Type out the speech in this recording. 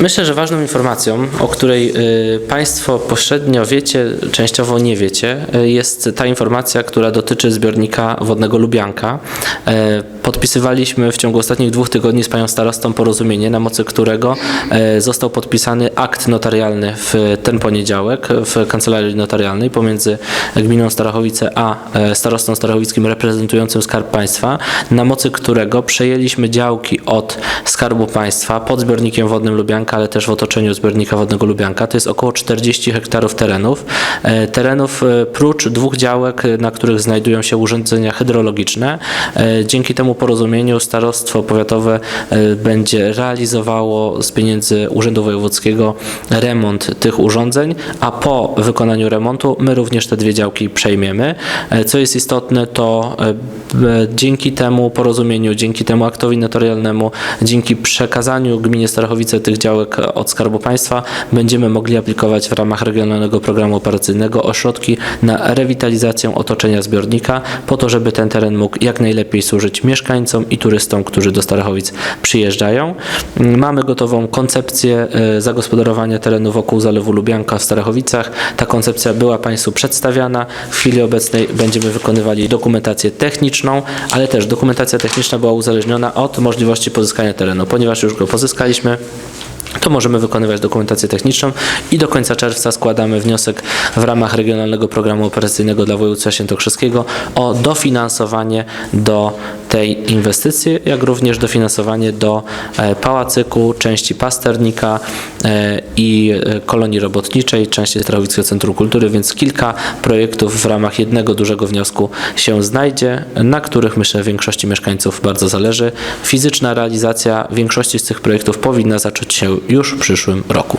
Myślę, że ważną informacją, o której y, Państwo pośrednio wiecie, częściowo nie wiecie, y, jest ta informacja, która dotyczy zbiornika wodnego Lubianka. Podpisywaliśmy w ciągu ostatnich dwóch tygodni z Panią Starostą porozumienie, na mocy którego e, został podpisany akt notarialny w ten poniedziałek w kancelarii notarialnej pomiędzy gminą Starachowice a e, starostą starachowickim reprezentującym Skarb Państwa, na mocy którego przejęliśmy działki od Skarbu Państwa pod zbiornikiem wodnym Lubianka, ale też w otoczeniu zbiornika wodnego Lubianka. To jest około 40 hektarów terenów. E, Terenów prócz dwóch działek, na których znajdują się urządzenia hydrologiczne. Dzięki temu porozumieniu starostwo powiatowe e, będzie realizowało z pieniędzy Urzędu Wojewódzkiego remont tych urządzeń, a po wykonaniu remontu my również te dwie działki przejmiemy. E, Co jest istotne, to e, dzięki temu porozumieniu, dzięki temu aktowi notarialnemu, dzięki przekazaniu gminie Starachowice tych działek od Skarbu Państwa będziemy mogli aplikować w ramach Regionalnego Programu Operacyjnego o środki na rewitalizację otoczenia zbiornika, po to, żeby ten teren mógł jak najlepiej służyć mieszkańcom i turystom, którzy do Starachowic przyjeżdżają. Mm, Mamy gotową koncepcję e, zagospodarowania terenu wokół Zalewu Lubianka w Starachowicach. Ta koncepcja była Państwu przedstawiana. W chwili obecnej będziemy wykonywali dokumentację techniczną, ale też dokumentacja techniczna była uzależniona od możliwości pozyskania terenu. Ponieważ już go pozyskaliśmy, to możemy wykonywać dokumentację techniczną i do końca czerwca składamy wniosek w ramach Regionalnego Programu Operacyjnego dla Województwa Świętokrzyskiego o dofinansowanie do tej inwestycji, jak również dofinansowanie do e, pałacyku, części pasternika e, i e, kolonii robotniczej, części Strawickiego Centrum Kultury, więc kilka projektów w ramach jednego dużego wniosku się znajdzie, na których myślę większości mieszkańców bardzo zależy. Fizyczna realizacja większości z tych projektów powinna zacząć się już w przyszłym roku.